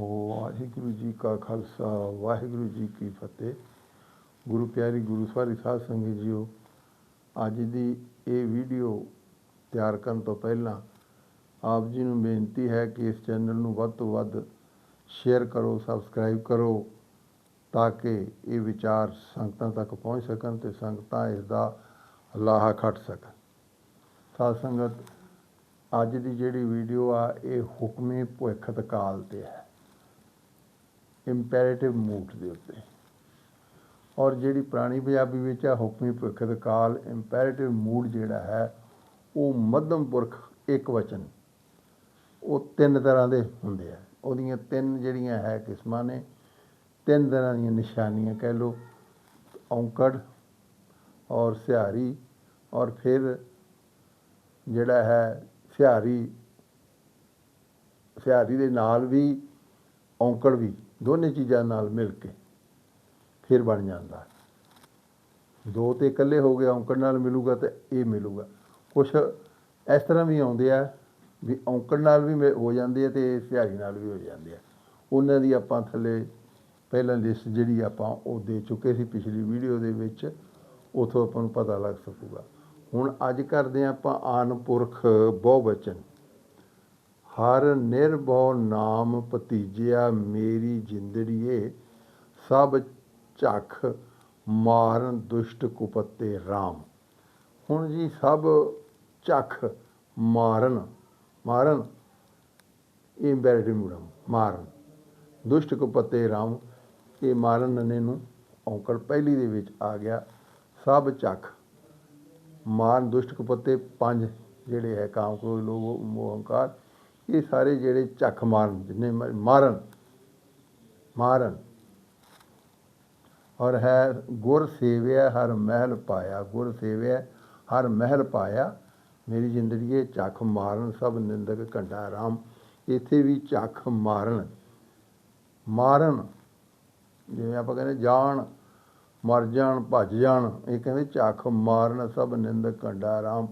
ਵਾਹਿਗੁਰੂ ਜੀ ਕਾ ਖਾਲਸਾ, ਵਾਹਿਗੁਰੂ ਜੀ ਕੀ ਫਤਿਹ। ਗੁਰੂ ਪਿਆਰੀ ਗੁਰੂ ਸਵਾਰੀ ਸਾਧ ਸੰਗਤ ਜੀਓ, ਅੱਜ ਦੀ ਇਹ ਵੀਡੀਓ ਤਿਆਰ ਕਰਨ ਤੋਂ ਪਹਿਲਾਂ ਆਪ ਜੀ ਨੂੰ ਬੇਨਤੀ ਹੈ ਕਿ ਇਸ ਚੈਨਲ ਨੂੰ ਵੱਧ ਤੋਂ ਵੱਧ ਸ਼ੇਅਰ ਕਰੋ, ਸਬਸਕ੍ਰਾਈਬ ਕਰੋ, ਤਾਂ ਕਿ ਇਹ ਵਿਚਾਰ ਸੰਗਤਾਂ ਤੱਕ ਪਹੁੰਚ ਸਕਣ ਤੇ ਸੰਗਤਾਂ ਇਸ ਦਾ ਲਾਹਾ ਖੱਟ ਸਕਣ। ਸਾਧ ਸੰਗਤ, ਅੱਜ ਦੀ ਜਿਹੜੀ ਵੀਡੀਓ ਆ, ਇਹ ਹੁਕਮੇ ਭੁਖਤ ਕਾਲ ਤੇ ਹੈ। ਇੰਪੈਰੇਟਿਵ ਮੂਡ ਦੇ ਉੱਤੇ। ਔਰ ਜਿਹੜੀ ਪੁਰਾਣੀ ਪੰਜਾਬੀ ਵਿੱਚ ਆ ਹੁਕਮੀ ਭੁਖਤ ਕਾਲ ਇੰਪੈਰੇਟਿਵ ਮੂਡ ਜਿਹੜਾ ਹੈ, ਉਹ ਮੱਧਮ ਪੁਰਖ ਇੱਕ ਵਚਨ, ਉਹ ਤਿੰਨ ਤਰ੍ਹਾਂ ਦੇ ਹੁੰਦੇ ਆ। ਉਹਦੀਆਂ ਤਿੰਨ ਜਿਹੜੀਆਂ ਹੈ ਕਿਸਮਾਂ ਨੇ, ਤਿੰਨ ਤਰ੍ਹਾਂ ਦੀਆਂ ਨਿਸ਼ਾਨੀਆਂ ਕਹਿ ਲਓ, ਔਂਕੜ ਔਰ ਸਿਹਾਰੀ, ਔਰ ਫਿਰ ਜਿਹੜਾ ਹੈ ਸਿਹਾਰੀ ਸਿਹਾਰੀ ਦੇ ਨਾਲ ਵੀ ਔਂਕੜ ਵੀ, ਦੋਨੇ ਚੀਜ਼ਾਂ ਨਾਲ ਮਿਲ ਕੇ ਫਿਰ ਬਣ ਜਾਂਦਾ। ਦੋ ਤੇ ਇਕੱਲੇ ਹੋ ਗਏ, ਔਂਕੜ ਨਾਲ ਮਿਲੂਗਾ ਤੇ ਇਹ ਮਿਲੂਗਾ। ਕੁਛ ਇਸ ਤਰ੍ਹਾਂ ਵੀ ਆਉਂਦੇ ਆ ਵੀ ਔਂਕੜ ਨਾਲ ਵੀ ਮਿ- ਹੋ ਜਾਂਦੇ ਆ ਤੇ ਸਿਹਾਰੀ ਨਾਲ ਵੀ ਹੋ ਜਾਂਦੇ ਆ। ਉਹਨਾਂ ਦੀ ਆਪਾਂ ਥੱਲੇ ਪਹਿਲਾਂ ਲਿਸਟ ਜਿਹੜੀ ਆਪਾਂ ਉਹ ਦੇ ਚੁੱਕੇ ਸੀ ਪਿਛਲੀ ਵੀਡੀਓ ਦੇ ਵਿੱਚ, ਉਥੋਂ ਆਪਾਂ ਨੂੰ ਪਤਾ ਲੱਗ ਸਕੂਗਾ। ਹੁਣ ਅੱਜ ਕਰਦੇ ਹਾਂ ਆਪਾਂ ਆਨ ਪੁਰਖ ਬਹੁ ਹਰ ਨਿਰਭਉ ਨਾਮ ਭਤੀਜਿਆ ਮੇਰੀ ਜਿੰਦੜੀਏ, ਸਭ ਝੱਖ ਮਾਰਨ ਦੁਸ਼ਟ ਕੁਪੱਤੇ RAM ਹੁਣ ਜੀ ਸਭ ਝੱਖ ਮਾਰਨ ਮਾਰਨ, ਇਹ ਇੰਪੈਰੇਟਿਵ ਮੂਡਮ ਮਾਰਨ। ਦੁਸ਼ਟ ਕੁਪੱਤੇ RAM ਇਹ ਮਾਰਨ ਨਨੇ ਨੂੰ ਔਂਕੜ ਪਹਿਲੀ ਦੇ ਵਿੱਚ ਆ ਗਿਆ। ਸਭ ਝੱਖ ਮਾਰਨ ਦੁਸ਼ਟ ਕੁਪੱਤੇ ਪੰਜ ਜਿਹੜੇ ਹੈ ਕਾਮ ਕ੍ਰੋਧ, ਲੋਭ, ਮੋਹ, ਹੰਕਾਰ। ਇਹ ਸਾਰੇ ਜਿਹੜੇ ਝੱਖ ਮਾਰਨ, ਜਿੰਨੇ ਮਾਰਨ ਮਾਰਨ। ਔਰ ਹੈ ਗੁਰ ਸੇਵਿਆ, ਹਰ ਮਹਿਲ ਪਾਇਆ, ਗੁਰ ਸੇਵਿਆ, ਹਰ ਮਹਿਲ ਪਾਇਆ। ਮੇਰੀ ਜ਼ਿੰਦਗੀ ਝੱਖ ਮਾਰਨ, ਸਭ ਨਿੰਦਕ ਘੰਟਾ ਆਰਾਮ। ਇੱਥੇ ਵੀ ਝੱਖ ਮਾਰਨ ਮਾਰਨ। ਜਿਵੇਂ ਆਪਾਂ ਕਹਿੰਦੇ ਜਾਣ, ਮਰ ਜਾਣ, ਭੱਜ ਜਾਣ, ਇਹ ਕਹਿੰਦੇ ਝੱਖ ਮਾਰਨ, ਸਭ ਨਿੰਦਕ ਘੰਟਾ ਆਰਾਮ।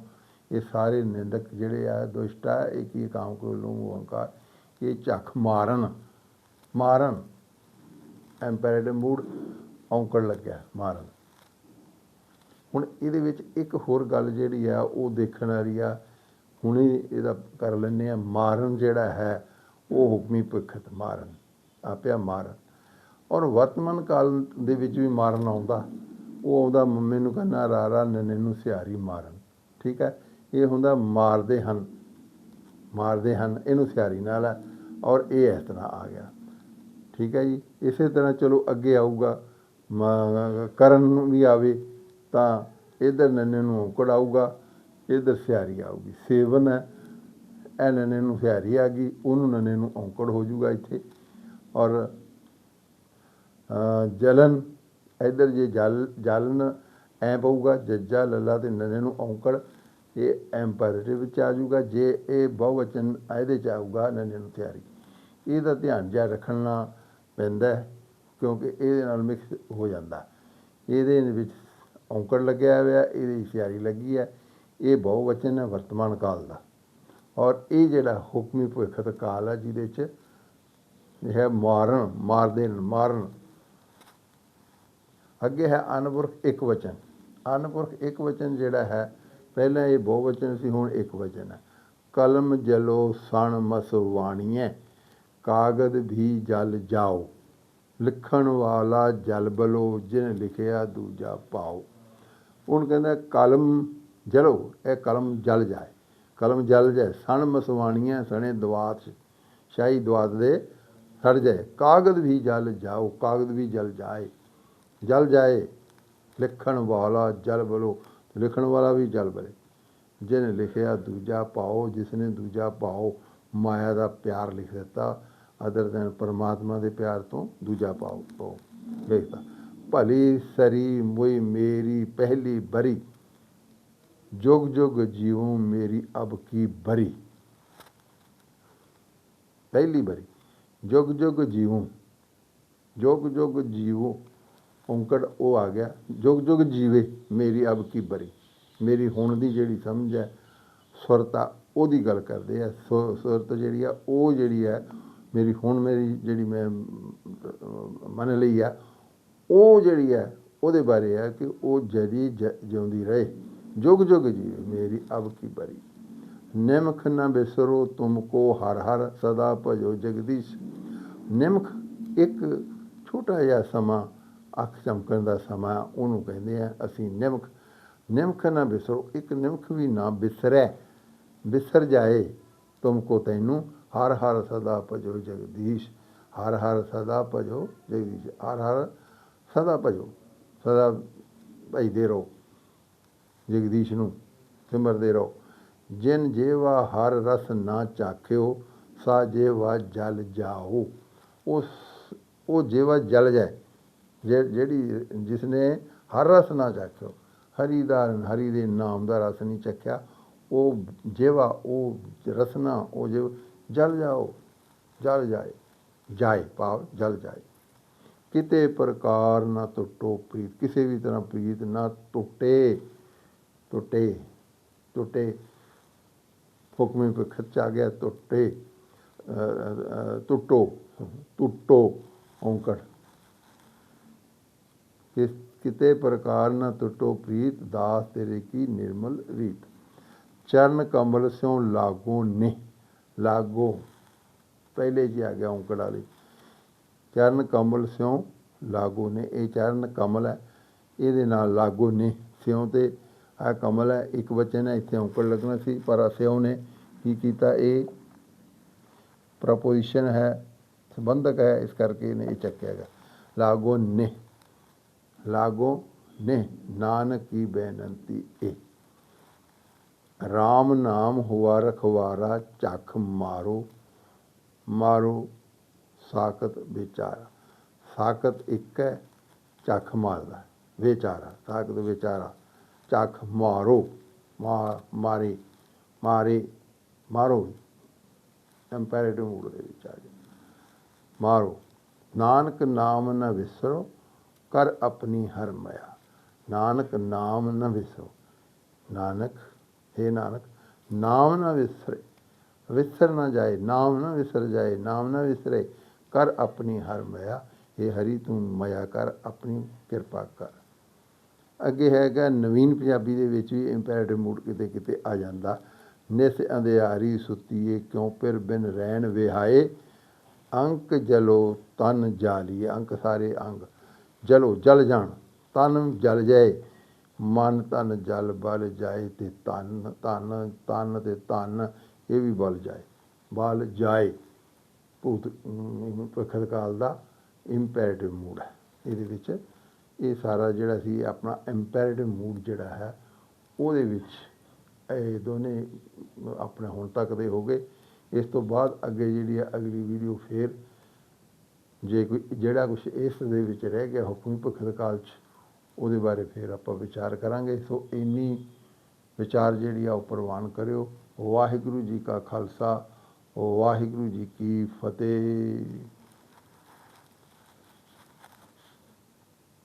ਇਹ ਸਾਰੇ ਨਿੰਦਕ ਜਿਹੜੇ ਆ, ਦੁਸ਼ਟ ਆ, ਇਹ ਕੀ ਕਾਮ ਕੋ ਲੂ ਅਹੰਕਾਰ, ਇਹ ਝੱਖ ਮਾਰਨ ਮਾਰਨ ਐਮਪੈਰੇਟਿਵ ਮੂਡ ਔਂਕੜ ਲੱਗਿਆ, ਮਾਰਨ। ਹੁਣ ਇਹਦੇ ਵਿੱਚ ਇੱਕ ਹੋਰ ਗੱਲ ਜਿਹੜੀ ਆ, ਉਹ ਦੇਖਣ ਵਾਲੀ ਆ, ਹੁਣੇ ਇਹਦਾ ਕਰ ਲੈਂਦੇ ਆ, ਮਾਰਨ ਜਿਹੜਾ ਹੈ, ਉਹ ਹੁਕਮੀ ਭੁਖਤ ਮਾਰਨ, ਆਪਿਆ ਮਾਰਨ। ਔਰ ਵਰਤਮਾਨ ਕਾਲ ਦੇ ਵਿੱਚ ਵੀ ਮਾਰਨ ਆਉਂਦਾ, ਉਹ ਆਉਂਦਾ, ਮੰਮੇ ਨੂੰ ਕਹਿੰਦਾ ਰਾਰਾ ਨਨੇ ਨੂੰ ਸਿਹਾਰੀ ਮਾਰਨ, ਠੀਕ ਹੈ? ਇਹ ਹੁੰਦਾ ਮਾਰਦੇ ਹਨ ਮਾਰਦੇ ਹਨ, ਇਹਨੂੰ ਸਿਆਰੀ ਨਾਲ ਹੈ ਔਰ ਇਹ ਇਸ ਤਰ੍ਹਾਂ ਆ ਗਿਆ। ਠੀਕ ਹੈ ਜੀ? ਇਸੇ ਤਰ੍ਹਾਂ ਚਲੋ ਅੱਗੇ ਆਊਗਾ ਕਰਨ ਨੂੰ ਵੀ ਆਵੇ ਤਾਂ ਇਧਰ ਨੰਨੇ ਨੂੰ ਔਂਕੜ ਆਊਗਾ, ਇਧਰ ਸਿਆਰੀ ਆਊਗੀ। ਸੇਵਨ ਹੈ, ਇਹ ਨੰਨੇ ਨੂੰ ਸਿਆਰੀ ਆ ਗਈ, ਉਹਨੂੰ ਨੰਨੇ ਨੂੰ ਔਂਕੜ ਹੋ ਜਾਊਗਾ ਇੱਥੇ। ਔਰ ਜਲਨ, ਇਧਰ ਜੇ ਜਲ, ਜਲਨ ਐ ਪਊਗਾ, ਜੱਜਾ, ਲੱਲਾ ਤੇ ਨੰਨੇ ਨੂੰ ਔਂਕੜ ਇਹ ਐਮਪੈਰੇਟਿਵ ਵਿੱਚ ਆ ਜਾਊਗਾ, ਜੇ ਇਹ ਬਹੁਵਚਨ ਇਹਦੇ ਚ ਆਊਗਾ ਨੰਨੇ ਨੂੰ ਤਿਆਰੀ। ਇਹਦਾ ਧਿਆਨ ਜਿਹਾ ਰੱਖਣਾ ਪੈਂਦਾ ਕਿਉਂਕਿ ਇਹਦੇ ਨਾਲ ਮਿਕਸ ਹੋ ਜਾਂਦਾ। ਇਹਦੇ ਵਿੱਚ ਔਂਕੜ ਲੱਗਿਆ ਹੋਇਆ, ਇਹਦੀ ਸਿਆਰੀ ਲੱਗੀ ਹੈ। ਇਹ ਬਹੁਵਚਨ ਹੈ ਵਰਤਮਾਨ ਕਾਲ ਦਾ। ਔਰ ਇਹ ਜਿਹੜਾ ਹੁਕਮੀ ਭੁਖਤ ਕਾਲ ਹੈ, ਜਿਹਦੇ ਚ ਹੈ ਮਾਰਨ, ਮਾਰ ਦੇਣ, ਮਾਰਨ। ਅੱਗੇ ਹੈ ਅਨਪੁਰਖ ਇੱਕ ਵਚਨ। ਅਨਪੁਰਖ ਇੱਕ ਵਚਨ ਜਿਹੜਾ ਹੈ ਪਹਿਲਾਂ ਇਹ ਬਹੁਵਚਨ ਸੀ, ਹੁਣ ਇੱਕ ਵਚਨ ਹੈ। ਕਲਮ ਜਲੋ ਸਣ ਮਸ ਵਾਣੀਐ ਕਾਗਦ ਵੀ ਜਲ ਜਾਓ। ਲਿਖਣ ਵਾਲਾ ਜਲ ਬਲੋ, ਜਿਨ ਲਿਖਿਆ ਦੂਜਾ ਪਾਓ। ਹੁਣ ਕਹਿੰਦਾ ਕਲਮ ਜਲੋ, ਇਹ ਕਲਮ ਜਲ ਜਾਏ। ਕਲਮ ਜਲ ਜਾਏ, ਸਣ ਮਸਵਾਣੀਆਂ ਸਣੇ ਦਵਾਤ, ਸ਼ਾਹੀ ਦਵਾਤ ਦੇ ਸੜ ਜਾਏ। ਕਾਗਦ ਵੀ ਜਲ ਜਾਓ, ਕਾਗਦ ਵੀ ਜਲ ਜਾਏ। ਜਲ ਜਾਏ, ਲਿਖਣ ਵਾਲਾ ਜਲ ਬਲੋ। ਲਿਖਣ ਵਾਲਾ ਵੀ ਜਲ ਬਲੇ ਜਿਹਨੇ ਲਿਖਿਆ, ਦੂਜਾ ਪਾਓ, ਜਿਸਨੇ ਦੂਜਾ ਪਾਓ, ਮਾਇਆ ਦਾ ਪਿਆਰ ਲਿਖ ਦਿੱਤਾ। ਅਦਰ ਦੈਨ ਪਰਮਾਤਮਾ ਦੇ ਪਿਆਰ ਤੋਂ ਦੂਜਾ ਪਾਓ ਪਾਓ ਲਿਖਦਾ ਭਲੀ ਸਰੀ ਮੋਈ ਮੇਰੀ ਪਹਿਲੀ ਬਰੀ। ਜੁਗ ਜੁਗ ਜੀਉ ਮੇਰੀ ਅਬ ਕੀ ਬਰੀ। ਪਹਿਲੀ ਬਰੀ। ਜੁਗ ਜੁਗ ਜੀਉ, ਜੁਗ ਜੁਗ ਜੀਉ ਔਂਕੜ ਉਹ ਆ ਗਿਆ। ਜੁਗ ਜੁਗ ਜੀਵੇ, ਮੇਰੀ ਅਬ ਕੀ ਬਰੀ। ਮੇਰੀ ਹੁਣ ਦੀ ਜਿਹੜੀ ਸਮਝ ਹੈ ਸੁਰਤਾ ਉਹਦੀ ਗੱਲ ਕਰਦੇ ਆ। ਸੁ- ਸੁਰਤ ਜਿਹੜੀ ਆ, ਉਹ ਜਿਹੜੀ ਹੈ ਮੇਰੀ ਹੁਣ ਮੇਰੀ ਜਿਹੜੀ ਮੈਂ ਮੰਨ ਲਈ ਆ, ਉਹ ਜਿਹੜੀ ਹੈ ਉਹਦੇ ਬਾਰੇ ਆ ਕਿ ਉਹ ਜਦੀ ਜ- ਜਿਉਂਦੀ ਰਹੇ। ਜੁਗ ਜੁਗ ਜੀਵੇ, ਮੇਰੀ ਅਬ ਕੀ ਬਰੀ। ਨਿਮਖ ਨਾ ਬਿਸਰੋ ਤੁਮ ਕੋ ਹਰ ਹਰ, ਸਦਾ ਭਜੋ ਜਗਦੀਸ਼। ਨਿਮਖ ਇੱਕ ਛੋਟਾ ਜਿਹਾ ਸਮਾਂ ਅੱਖ ਚਮਕਣ ਦਾ ਸਮਾਂ, ਉਹਨੂੰ ਕਹਿੰਦੇ ਆ, ਅਸੀਂ ਨਿਮਖ ਨਿਮਖ ਨਾ ਬਿਸਰੋ, ਇੱਕ ਨਿਮਖ ਵੀ ਨਾ ਬਿਸਰੈ। ਬਿਸਰ ਜਾਏ ਤੁਮ ਕੋ ਤੈਨੂੰ, ਹਰ ਹਰ ਸਦਾ ਭਜੋ ਜਗਦੀਸ਼। ਹਰ ਹਰ ਸਦਾ ਭਜੋ ਜਗਦੀਸ਼। ਹਰ ਹਰ ਸਦਾ ਭਜੋ, ਸਦਾ ਭਜਦੇ ਰਹੋ। ਜਗਦੀਸ਼ ਨੂੰ ਸਿਮਰਦੇ ਰਹੋ। ਜਿਨ ਜੇਵਾ ਹਰ ਰਸ ਨਾ ਚਾਖਿਓ, ਸਾ ਜੇਵਾ ਜਲ ਜਾਓ। ਉਸ, ਉਹ ਜੇਵਾ ਜਲ ਜਾਏ। ਜੇ- ਜਿਹੜੀ ਜਿਸਨੇ ਹਰ ਰਸ ਨਾ ਚੱਖਿਓ ਹਰੀ ਦਾ ਹਰੀ ਦੇ ਨਾਮ ਦਾ ਰਸ ਨਹੀਂ ਚੱਖਿਆ ਉਹ ਜੇਵਾ ਉਹ ਰਸਨਾ ਉਹ ਜੇ ਜਲ ਜਾਓ ਜਲ ਜਾਏ ਜਾਏ ਭਾਵ ਜਲ ਜਾਏ। ਕਿਤੇ ਪ੍ਰਕਾਰ ਨਾ ਟੁੱਟੋ ਪ੍ਰੀਤ ਕਿਸੇ ਵੀ ਤਰ੍ਹਾਂ ਪ੍ਰੀਤ ਨਾ ਟੁੱਟੇ ਟੁੱਟੇ ਟੁੱਟੇ। ਹੁਕਮੇ ਪਰ ਖਰਚ ਗਿਆ ਟੁੱਟੇ ਅ, ਟੁੱਟੋ ਟੁੱਟੋ ਔਂਕੜ। ਕਿਸ, ਕਿਤੇ ਪ੍ਰਕਾਰ ਨਾ ਟੁੱਟੋ ਪ੍ਰੀਤ, ਦਾਸ ਤੇਰੇ ਕੀ ਨਿਰਮਲ ਰੀਤ। ਚਰਨ ਕਮਲ ਸਿਉ ਲਾਗੋ ਨੇ ਲਾਗੋ। ਪਹਿਲੇ ਜੀ ਆ ਗਿਆ ਔਂਕੜ ਵਾਲੀ। ਚਰਨ ਕਮਲ ਸਿਉ ਲਾਗੋ ਨੇ ਇਹ ਚਰਨ ਕਮਲ ਹੈ। ਇਹਦੇ ਨਾਲ ਲਾਗੋ ਨੇ ਸਿਉ ਤੇ ਆ ਕਮਲ ਹੈ, ਇੱਕ ਬੱਚੇ ਨੇ ਇੱਥੇ ਔਂਕੜ ਲੱਗਣਾ ਸੀ, ਪਰ ਸਿਉ ਨੇ ਕੀ ਕੀਤਾ? ਇਹ ਪ੍ਰਪੋਜੀਸ਼ਨ ਹੈ, ਸੰਬੰਧਕ ਹੈ, ਇਸ ਕਰਕੇ ਇਹਨੇ ਇਹ ਚੱਕਿਆ ਗਿਆ ਲਾਗੋ ਨੇ ਲਾਗੋ ਨੇ ਨਾਨਕ ਕੀ ਬੇਨੰਤੀ ਏ। RAM ਨਾਮ ਹੁਆ ਰਖਵਾਰਾ, ਝੱਖ ਮਾਰੋ ਮਾਰੋ ਸਾਖਤ ਵਿਚਾਰਾ। ਸਾਖਤ ਇੱਕ ਹੈ, ਝੱਖ ਮਾਰਦਾ, ਵਿਚਾਰਾ, ਸਾਖਤ ਵਿਚਾਰਾ, ਝੱਖ ਮਾਰੋ, ਮਾ, ਮਾਰੇ ਮਾਰੇ, ਮਾਰੋ ਇੰਪੈਰੇਟਿਵ ਮੂਡ ਦੇ ਵਿੱਚ ਆ ਗਿਆ। ਮਾਰੋ। ਨਾਨਕ ਨਾਮ ਨਾ ਵਿਸਰੋ ਕਰ ਆਪਣੀ ਹਰ ਮਾਇਆ। ਨਾਨਕ ਨਾਮ ਨ ਵਿਸਰੋ। ਨਾਨਕ हे ਨਾਨਕ, ਨਾਮ ਨ ਵਿਸਰੇ। ਵਿਸਰ ਨਾ ਜਾਏ, ਨਾਮ ਨਾ ਵਿਸਰ ਜਾਏ, ਨਾਮ ਨਾ ਵਿਸਰੇ। ਕਰ ਆਪਣੀ ਹਰ ਮਾਇਆ। हे ਹਰੀ, ਤੂੰ ਮਾਇਆ ਕਰ, ਆਪਣੀ ਕਿਰਪਾ ਕਰ। ਅੱਗੇ ਹੈਗਾ ਨਵੀਨ ਪੰਜਾਬੀ ਦੇ ਵਿੱਚ ਵੀ ਇੰਪੈਰੇਟਿਵ ਮੂਡ ਕਿਤੇ ਕਿਤੇ ਆ ਜਾਂਦਾ। ਨਿਸ ਅੰਧਿਆਰੀ ਸੁੱਤੀਏ, ਕਿਉਂ ਪਿਰ ਬਿਨ ਰਹਿਣ ਵਿਹਾਏ? ਅੰਕ ਜਲੋ ਤਨ ਜਾਲੀਏ। ਅੰਕ ਸਾਰੇ ਅੰਗ ਜਲੋ ਜਲ ਜਾਣ, ਤਨ ਜਲ ਜਾਏ। ਮਨ ਤਨ ਜਲ ਬਲ ਜਾਏ ਤੇ ਤਨ ਤਨ ਤਨ ਤੇ ਤਨ, ਇਹ ਵੀ ਬਲ ਜਾਏ। ਬਲ ਜਾਏ, ਭੂਤ ਪਖਤ ਕਾਲ ਦਾ ਇੰਪੈਰੇਟਿਵ ਮੂਡ ਹੈ। ਇਹਦੇ ਵਿੱਚ ਇਹ ਸਾਰਾ ਜਿਹੜਾ ਸੀ, ਆਪਣਾ ਇੰਪੈਰੇਟਿਵ ਮੂਡ ਜਿਹੜਾ ਹੈ, ਉਹਦੇ ਵਿੱਚ ਇਹ ਦੋਨੇ ਆਪਣੇ ਹੁਣ ਤੱਕ ਦੇ ਹੋ ਗਏ। ਇਸ ਤੋਂ ਬਾਅਦ ਅੱਗੇ ਜਿਹੜੀ ਹੈ, ਅਗਲੀ ਵੀਡੀਓ ਫੇਰ ਜੇ ਕੋਈ ਜਿਹੜਾ ਕੁਝ ਇਸ ਦੇ ਵਿੱਚ ਰਹਿ ਗਿਆ ਹੁਕਮੀ ਭਖਤ ਕਾਲ ਚ, ਉਹਦੇ ਬਾਰੇ ਫਿਰ ਆਪਾਂ ਵਿਚਾਰ ਕਰਾਂਗੇ। ਸੋ ਇੰਨੀ ਵਿਚਾਰ ਜਿਹੜੀ ਆ ਉਹ ਪ੍ਰਵਾਨ ਕਰਿਓ। ਵਾਹਿਗੁਰੂ ਜੀ ਕਾ ਖਾਲਸਾ, ਵਾਹਿਗੁਰੂ ਜੀ ਕੀ ਫਤਿਹ।